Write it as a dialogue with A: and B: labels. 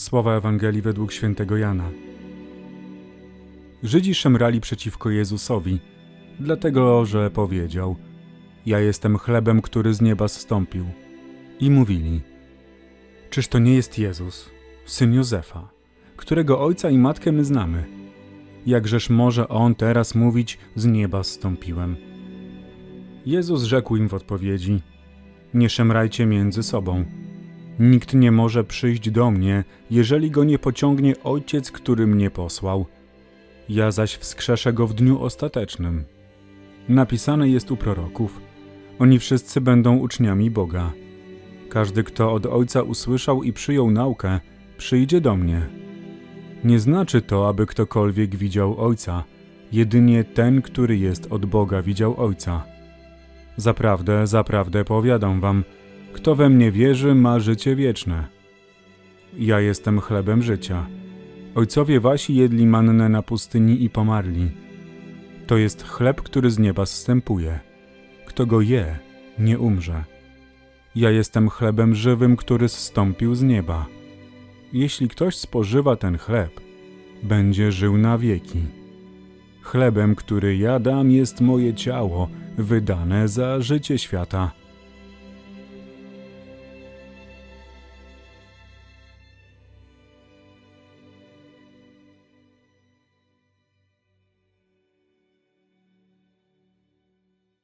A: Słowa Ewangelii według świętego Jana. Żydzi szemrali przeciwko Jezusowi, dlatego że powiedział: Ja jestem chlebem, który z nieba zstąpił. I mówili: Czyż to nie jest Jezus, syn Józefa, którego ojca i matkę my znamy? Jakżeż może on teraz mówić: Z nieba zstąpiłem? Jezus rzekł im w odpowiedzi: Nie szemrajcie między sobą. Nikt nie może przyjść do mnie, jeżeli go nie pociągnie Ojciec, który mnie posłał. Ja zaś wskrzeszę go w dniu ostatecznym. Napisane jest u proroków: Oni wszyscy będą uczniami Boga. Każdy, kto od Ojca usłyszał i przyjął naukę, przyjdzie do mnie. Nie znaczy to, aby ktokolwiek widział Ojca, jedynie ten, który jest od Boga, widział Ojca. Zaprawdę, zaprawdę powiadam wam, kto we mnie wierzy, ma życie wieczne. Ja jestem chlebem życia. Ojcowie wasi jedli mannę na pustyni i pomarli. To jest chleb, który z nieba zstępuje. Kto go je, nie umrze. Ja jestem chlebem żywym, który zstąpił z nieba. Jeśli ktoś spożywa ten chleb, będzie żył na wieki. Chlebem, który ja dam, jest moje ciało, wydane za życie świata.